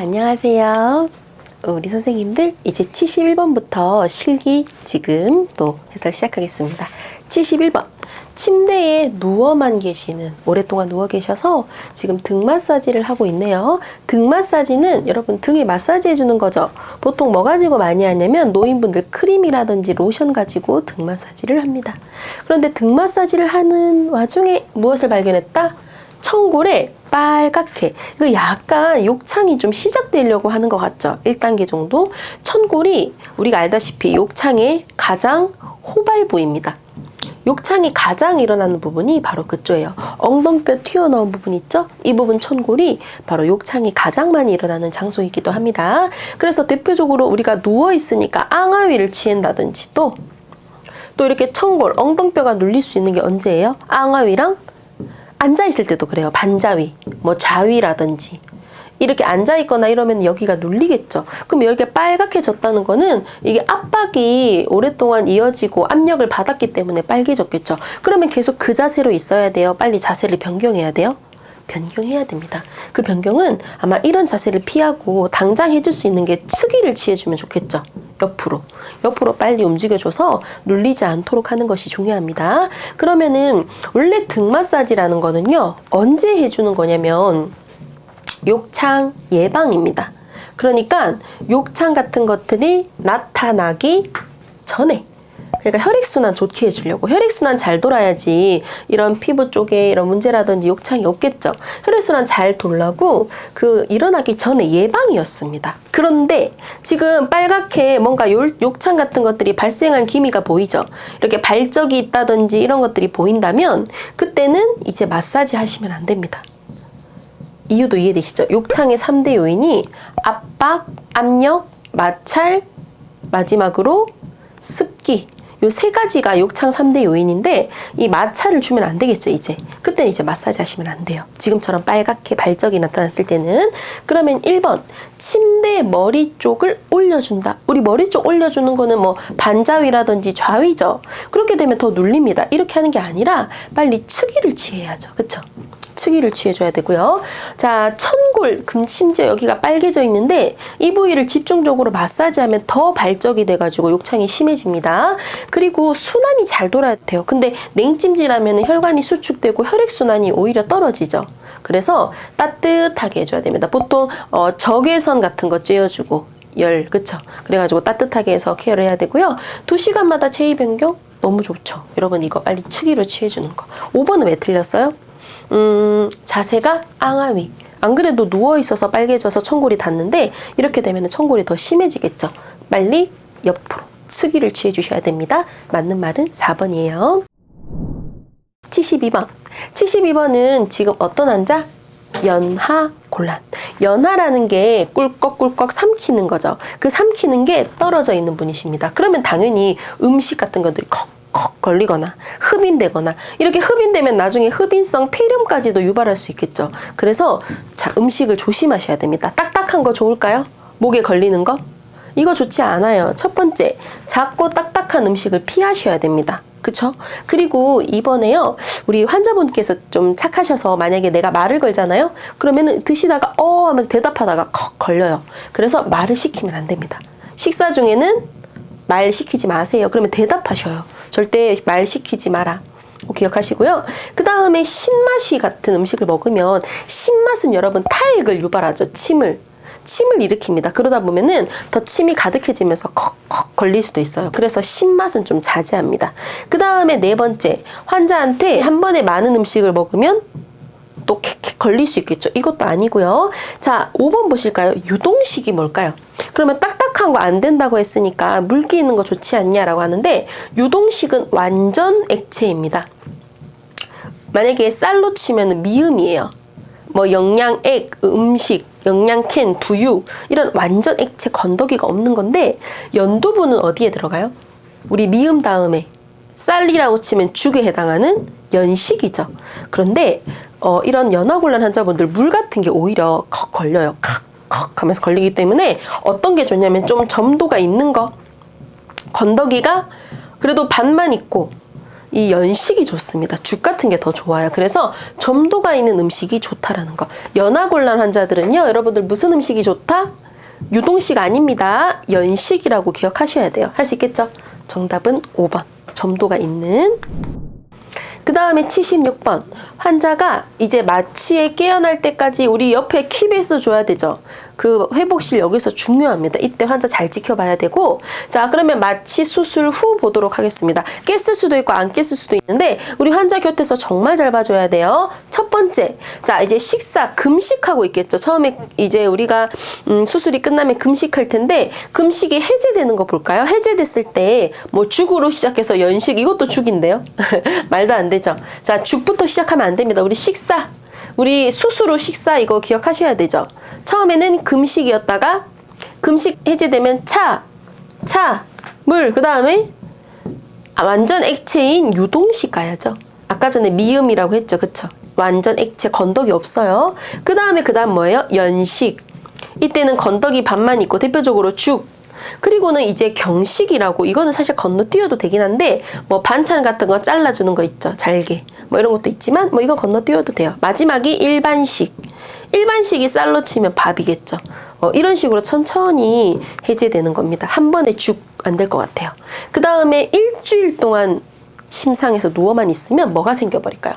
안녕하세요. 우리 선생님들 이제 71번부터 실기 지금 또 해설 시작하겠습니다. 71번. 침대에 누워만 계시는 오랫동안 누워 계셔서 지금 등 마사지를 하고 있네요. 등 마사지는 여러분 등에 마사지 해주는 거죠. 보통 뭐 가지고 많이 하냐면 노인분들 크림이라든지 로션 가지고 등 마사지를 합니다. 그런데 등 마사지를 하는 와중에 무엇을 발견했다? 청골에 빨갛게. 이거 약간 욕창이 좀 시작되려고 하는 것 같죠? 1단계 정도? 천골이 우리가 알다시피 욕창의 가장 호발 부입니다. 욕창이 가장 일어나는 부분이 바로 그쪽이에요. 엉덩뼈 튀어나온 부분 있죠? 이 부분 천골이 바로 욕창이 가장 많이 일어나는 장소이기도 합니다. 그래서 대표적으로 우리가 누워 있으니까 앙아위를 취한다든지 또또 이렇게 천골 엉덩뼈가 눌릴 수 있는 게 언제예요? 앙아위랑 앉아 있을 때도 그래요. 반자위, 뭐 자위라든지 이렇게 앉아 있거나 이러면 여기가 눌리겠죠. 그럼 여기가 빨갛게 졌다는 거는 이게 압박이 오랫동안 이어지고 압력을 받았기 때문에 빨개졌겠죠. 그러면 계속 그 자세로 있어야 돼요. 빨리 자세를 변경해야 돼요. 변경해야 됩니다. 그 변경은 아마 이런 자세를 피하고 당장 해줄 수 있는 게 측위를 취해주면 좋겠죠. 옆으로. 옆으로 빨리 움직여줘서 눌리지 않도록 하는 것이 중요합니다. 그러면은 원래 등 마사지라는 거는요, 언제 해주는 거냐면 욕창 예방입니다. 그러니까 욕창 같은 것들이 나타나기 전에 그러니까 혈액순환 좋게 해주려고 혈액순환 잘 돌아야지 이런 피부 쪽에 이런 문제라든지 욕창이 없겠죠. 혈액순환 잘 돌라고 그 일어나기 전에 예방이었습니다. 그런데 지금 빨갛게 뭔가 욕창 같은 것들이 발생한 기미가 보이죠. 이렇게 발적이 있다든지 이런 것들이 보인다면 그때는 이제 마사지 하시면 안 됩니다. 이유도 이해되시죠? 욕창의 3대 요인이 압박, 압력, 마찰, 마지막으로 습기, 요 세 가지가 욕창 3대 요인인데 이 마찰을 주면 안 되겠죠 이제. 그때는 이제 마사지 하시면 안 돼요. 지금처럼 빨갛게 발적이 나타났을 때는. 그러면 1번 침대 머리 쪽을 올려준다. 우리 머리 쪽 올려주는 거는 뭐 반자위라든지 좌위죠. 그렇게 되면 더 눌립니다. 이렇게 하는 게 아니라 빨리 측위를 취해야죠. 그 쵸 측위를 취해줘야 되고요. 자, 천골, 금 심지어 여기가 빨개져 있는데 이 부위를 집중적으로 마사지하면 더 발적이 돼가지고 욕창이 심해집니다. 그리고 순환이 잘 돌아야 돼요. 근데 냉찜질하면 혈관이 수축되고 혈액순환이 오히려 떨어지죠. 그래서 따뜻하게 해줘야 됩니다. 보통 어, 적외선 같은 거 쬐어주고 열, 그쵸? 그래가지고 따뜻하게 해서 케어를 해야 되고요. 두 시간마다 체위 변경 너무 좋죠. 여러분 이거 빨리 측위로 취해주는 거. 5번은 왜 틀렸어요? 음, 자세가 앙아위. 안 그래도 누워 있어서 빨개져서 천골이 닿는데 이렇게 되면 천골이 더 심해지겠죠. 빨리 옆으로 측위를 취해 주셔야 됩니다. 맞는 말은 4번이에요. 72번. 72번은 지금 어떤 환자? 연하 곤란. 연하라는 게 꿀꺽꿀꺽 삼키는 거죠. 그 삼키는 게 떨어져 있는 분이십니다. 그러면 당연히 음식 같은 것들이 컥 컥 걸리거나 흡인되거나 이렇게 흡인되면 나중에 흡인성 폐렴까지도 유발할 수 있겠죠. 그래서 자 음식을 조심하셔야 됩니다. 딱딱한 거 좋을까요? 목에 걸리는 거? 이거 좋지 않아요. 첫 번째, 작고 딱딱한 음식을 피하셔야 됩니다. 그쵸? 그리고 이번에요, 우리 환자분께서 좀 착하셔서 만약에 내가 말을 걸잖아요? 그러면은 드시다가 어 하면서 대답하다가 컥 걸려요. 그래서 말을 시키면 안 됩니다. 식사 중에는 말 시키지 마세요. 그러면 대답하셔요. 절대 말 시키지 마라. 기억하시고요. 그 다음에 신맛이 같은 음식을 먹으면 신맛은 여러분 탈액을 유발하죠. 침을. 침을 일으킵니다. 그러다 보면은 더 침이 가득해지면서 컥컥 걸릴 수도 있어요. 그래서 신맛은 좀 자제합니다. 그 다음에 네 번째, 환자한테 한 번에 많은 음식을 먹으면 또 킥킥 걸릴 수 있겠죠. 이것도 아니고요. 자, 5번 보실까요? 유동식이 뭘까요? 그러면 딱딱 한 거 안 된다고 했으니까 물기 있는 거 좋지 않냐라고 하는데 유동식은 완전 액체입니다. 만약에 쌀로 치면 미음이에요. 뭐 영양액, 음식, 영양캔, 두유 이런 완전 액체 건더기가 없는 건데 연두부는 어디에 들어가요? 우리 미음 다음에 쌀이라고 치면 죽에 해당하는 연식이죠. 그런데 어, 이런 연화곤란 환자분들 물 같은 게 오히려 컥 걸려요. 칵 컥 하면서 걸리기 때문에 어떤 게 좋냐면 좀 점도가 있는 거 건더기가 그래도 반만 있고 이 연식이 좋습니다. 죽 같은 게 더 좋아요. 그래서 점도가 있는 음식이 좋다라는 거. 연화곤란 환자들은요, 여러분들 무슨 음식이 좋다? 유동식 아닙니다. 연식이라고 기억하셔야 돼요. 할 수 있겠죠? 정답은 5번. 점도가 있는. 그 다음에 76번. 환자가 이제 마취에 깨어날 때까지 우리 옆에 킵에서 줘야 되죠. 그 회복실 여기서 중요합니다. 이때 환자 잘 지켜봐야 되고. 자, 그러면 마취 수술 후 보도록 하겠습니다. 깼을 수도 있고 안 깼을 수도 있는데 우리 환자 곁에서 정말 잘 봐줘야 돼요. 첫 번째. 자, 이제 식사 금식하고 있겠죠. 처음에 이제 우리가 음, 수술이 끝나면 금식할 텐데 금식이 해제되는 거 볼까요? 해제됐을 때 뭐 죽으로 시작해서 연식 이것도 죽인데요. 말도 안 되죠. 자, 죽부터 시작하면 안 됩니다. 우리 식사 우리 후 식사 이거 기억하셔야 되죠. 처음에는 금식이었다가 금식 해제되면 차, 차, 물, 그 다음에 아, 완전 액체인 유동식 가야죠. 아까 전에 미음이라고 했죠. 그쵸? 완전 액체, 건더기 없어요. 그 다음에 그 다음 뭐예요? 연식. 이때는 건더기 반만 있고 대표적으로 죽. 그리고는 이제 경식이라고 이거는 사실 건너뛰어도 되긴 한데 뭐 반찬 같은 거 잘라주는 거 있죠. 잘게. 뭐 이런 것도 있지만 뭐 이건 건너뛰어도 돼요. 마지막이 일반식. 일반식이 쌀로 치면 밥이겠죠. 어, 이런 식으로 천천히 해제되는 겁니다. 한 번에 죽 안 될 것 같아요. 그 다음에 일주일 동안 침상에서 누워만 있으면 뭐가 생겨버릴까요?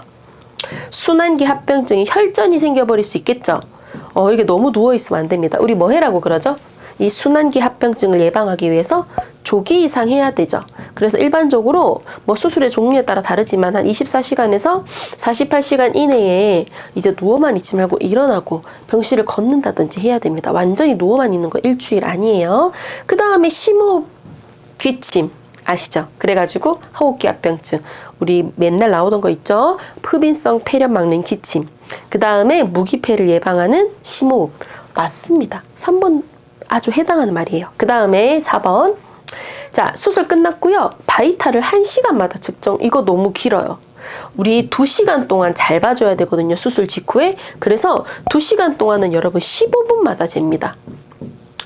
순환기 합병증이 혈전이 생겨버릴 수 있겠죠. 어, 이렇게 너무 누워있으면 안 됩니다. 우리 뭐 해라고 그러죠? 이 순환기 합병증을 예방하기 위해서 조기 이상 해야 되죠. 그래서 일반적으로 뭐 수술의 종류에 따라 다르지만 한 24시간에서 48시간 이내에 이제 누워만 있지 말고 일어나고 병실을 걷는다든지 해야 됩니다. 완전히 누워만 있는 거 일주일 아니에요. 그 다음에 심호흡 기침 아시죠? 그래가지고 호흡기 합병증 우리 맨날 나오던 거 있죠? 흡인성 폐렴 막는 기침 그 다음에 무기폐를 예방하는 심호흡 맞습니다. 3번 아주 해당하는 말이에요. 그 다음에 4번 자 수술 끝났고요. 바이탈을 1시간마다 측정 이거 너무 길어요. 우리 2시간 동안 잘 봐줘야 되거든요. 수술 직후에. 그래서 2시간 동안은 여러분 15분마다 잽니다.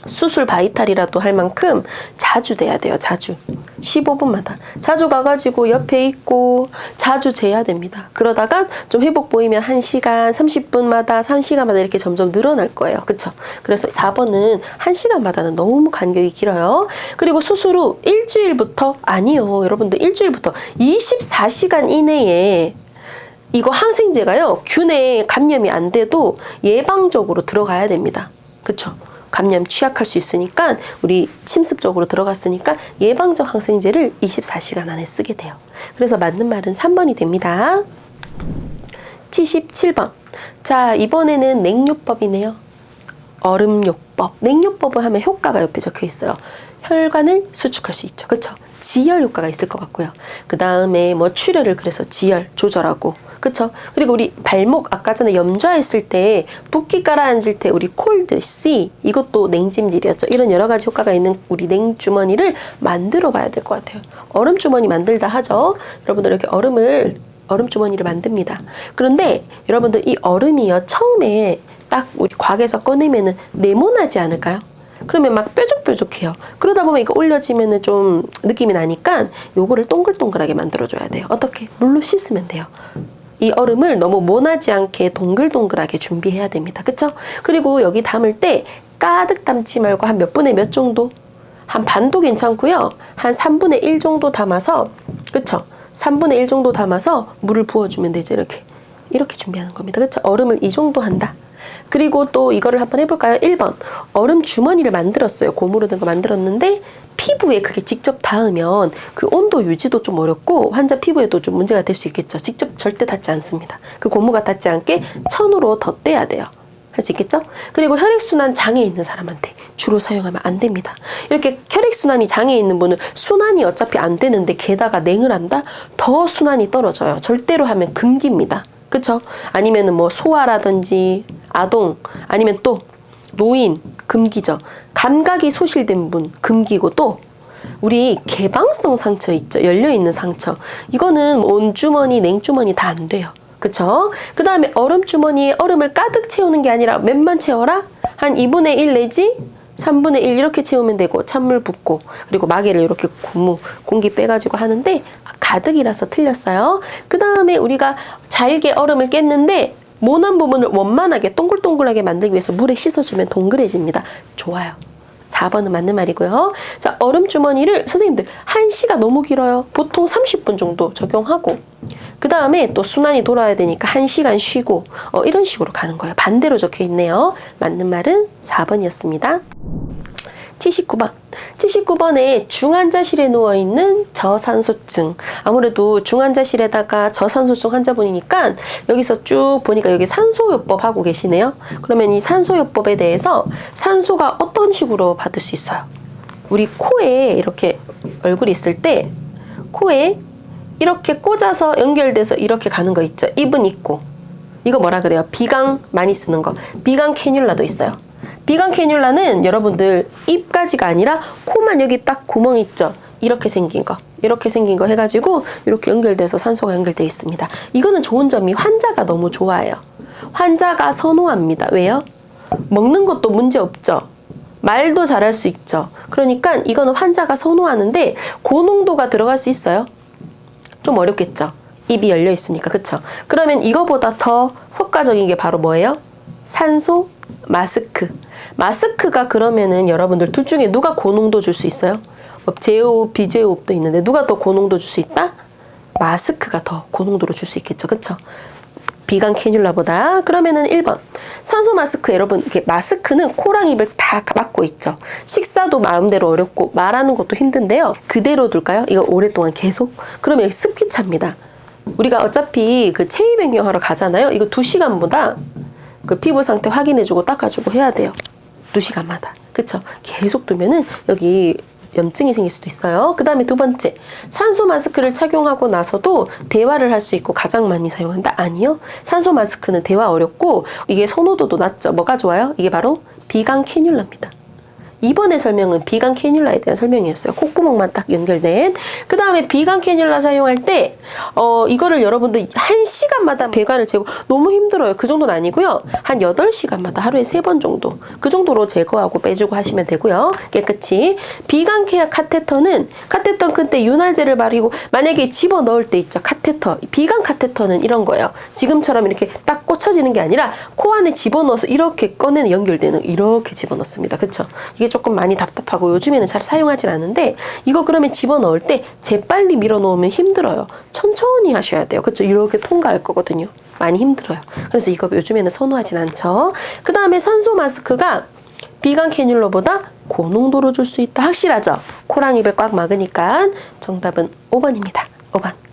수술 바이탈이라도 할 만큼 자주 돼야 돼요. 자주. 15분마다. 자주 가가지고 옆에 있고 자주 재야 됩니다. 그러다가 좀 회복 보이면 1시간, 30분마다, 3시간마다 이렇게 점점 늘어날 거예요. 그쵸? 그래서 4번은 1시간마다는 너무 간격이 길어요. 그리고 수술 후 일주일부터, 아니요. 여러분들 일주일부터 24시간 이내에 이거 항생제가요, 균에 감염이 안 돼도 예방적으로 들어가야 됩니다. 그쵸? 감염 취약할 수 있으니까 우리 침습적으로 들어갔으니까 예방적 항생제를 24시간 안에 쓰게 돼요. 그래서 맞는 말은 3번이 됩니다. 77번. 자, 이번에는 냉요법이네요. 얼음요법. 냉요법을 하면 효과가 옆에 적혀 있어요. 혈관을 수축할 수 있죠. 그쵸? 지혈 효과가 있을 것 같고요. 그 다음에 뭐 출혈을 그래서 지혈 조절하고 그쵸? 그리고 우리 발목 아까 전에 염좌했을 때 붓기 깔아앉을 때 우리 콜드 C 이것도 냉찜질이었죠. 이런 여러 가지 효과가 있는 우리 냉주머니를 만들어 봐야 될 것 같아요. 얼음 주머니 만들다 하죠. 여러분들 이렇게 얼음을 얼음 주머니를 만듭니다. 그런데 여러분들 이 얼음이요 처음에 딱 우리 곽에서 꺼내면은 네모나지 않을까요? 그러면 막 뾰족뾰족해요. 그러다 보면 이거 올려지면은 좀 느낌이 나니까 요거를 동글동글하게 만들어줘야 돼요. 어떻게? 물로 씻으면 돼요. 이 얼음을 너무 모나지 않게 동글동글하게 준비해야 됩니다. 그쵸? 그리고 여기 담을 때 가득 담지 말고 한 몇 분의 몇 정도? 한 반도 괜찮고요. 한 3분의 1 정도 담아서, 그쵸? 3분의 1 정도 담아서 물을 부어주면 되죠. 이렇게. 이렇게 준비하는 겁니다. 그쵸? 얼음을 이 정도 한다. 그리고 또 이거를 한번 해볼까요? 1번. 얼음 주머니를 만들었어요. 고무로 된 거 만들었는데 피부에 그게 직접 닿으면 그 온도 유지도 좀 어렵고 환자 피부에도 좀 문제가 될 수 있겠죠. 직접 절대 닿지 않습니다. 그 고무가 닿지 않게 천으로 덧대야 돼요. 할 수 있겠죠? 그리고 혈액순환 장애 있는 사람한테 주로 사용하면 안 됩니다. 이렇게 혈액순환이 장애 있는 분은 순환이 어차피 안 되는데 게다가 냉을 한다? 더 순환이 떨어져요. 절대로 하면 금기입니다. 그쵸? 아니면은 뭐 소아라든지 아동 아니면 또 노인 금기죠. 감각이 소실된 분 금기고 또 우리 개방성 상처 있죠. 열려 있는 상처. 이거는 온주머니, 냉주머니 다 안 돼요. 그쵸? 그 다음에 얼음 주머니에 얼음을 가득 채우는 게 아니라 몇만 채워라? 한 2분의 1 내지 3분의 1 이렇게 채우면 되고 찬물 붓고 그리고 마개를 이렇게 고무 공기 빼가지고 하는데 가득이라서 틀렸어요. 그 다음에 우리가 잘게 얼음을 깼는데 모난 부분을 원만하게 동글동글하게 만들기 위해서 물에 씻어주면 동그래집니다. 좋아요. 4번은 맞는 말이고요. 자, 얼음 주머니를 선생님들 1시가 너무 길어요. 보통 30분 정도 적용하고 그 다음에 또 순환이 돌아야 되니까 1시간 쉬고 어, 이런 식으로 가는 거예요. 반대로 적혀 있네요. 맞는 말은 4번이었습니다. 79번. 79번에 중환자실에 누워 있는 저산소증. 아무래도 중환자실에다가 저산소증 환자분이니까 여기서 쭉 보니까 여기 산소요법 하고 계시네요. 그러면 이 산소요법에 대해서 산소가 어떤 식으로 받을 수 있어요? 우리 코에 이렇게 얼굴이 있을 때 코에 이렇게 꽂아서 연결돼서 이렇게 가는 거 있죠? 입은 있고. 이거 뭐라 그래요? 비강 많이 쓰는 거. 비강 캐뉼라도 있어요. 비강 캐뉼라는 여러분들 입까지가 아니라 코만 여기 딱 구멍 있죠. 이렇게 생긴 거. 이렇게 생긴 거 해가지고 이렇게 연결돼서 산소가 연결돼 있습니다. 이거는 좋은 점이 환자가 너무 좋아해요. 환자가 선호합니다. 왜요? 먹는 것도 문제 없죠. 말도 잘할 수 있죠. 그러니까 이거는 환자가 선호하는데 고농도가 들어갈 수 있어요. 좀 어렵겠죠. 입이 열려 있으니까 그쵸? 그러면 이거보다 더 효과적인 게 바로 뭐예요? 산소 마스크. 마스크가 그러면은 여러분들 둘 중에 누가 고농도 줄 수 있어요? 뭐 제호흡, 비제호흡도 있는데 누가 더 고농도 줄 수 있다? 마스크가 더 고농도로 줄 수 있겠죠. 그쵸? 비강 캐뉼라보다. 그러면은 1번. 산소 마스크 여러분 이게 마스크는 코랑 입을 다 막고 있죠. 식사도 마음대로 어렵고 말하는 것도 힘든데요. 그대로 둘까요? 이거 오랫동안 계속? 그러면 여기 습기 찹니다. 우리가 어차피 그 체위 변경하러 가잖아요. 이거 2시간보다 그 피부 상태 확인해주고 닦아주고 해야 돼요 2시간마다 그쵸 계속 두면은 여기 염증이 생길 수도 있어요. 그 다음에 두 번째, 산소 마스크를 착용하고 나서도 대화를 할 수 있고 가장 많이 사용한다? 아니요. 산소 마스크는 대화 어렵고 이게 선호도도 낮죠. 뭐가 좋아요? 이게 바로 비강 캐뉼라입니다. 이번에 설명은 비강 캐뉼라에 대한 설명이었어요. 콧구멍만 딱 연결된. 그 다음에 비강 캐뉼라 사용할 때, 어, 이거를 여러분들 한 시간마다 배관을 재고 너무 힘들어요. 그 정도는 아니고요. 한 8시간마다 하루에 3번 정도. 그 정도로 제거하고 빼주고 하시면 되고요. 깨끗이. 비강 케어 카테터는 카테터 끝에 윤활제를 바르고 만약에 집어 넣을 때 있죠. 카테터. 비강 카테터는 이런 거예요. 지금처럼 이렇게 딱 꽂혀지는 게 아니라 코 안에 집어넣어서 이렇게 꺼내는 연결되는 이렇게 집어넣습니다. 그쵸? 이게 조금 많이 답답하고 요즘에는 잘 사용하진 않는데 이거 그러면 집어넣을 때 재빨리 밀어넣으면 힘들어요. 천천히 하셔야 돼요. 그쵸? 이렇게 통과할 거거든요. 많이 힘들어요. 그래서 이거 요즘에는 선호하진 않죠. 그 다음에 산소 마스크가 비강 캐뉼러보다 고농도로 줄 수 있다. 확실하죠? 코랑 입을 꽉 막으니까 정답은 5번입니다. 5번.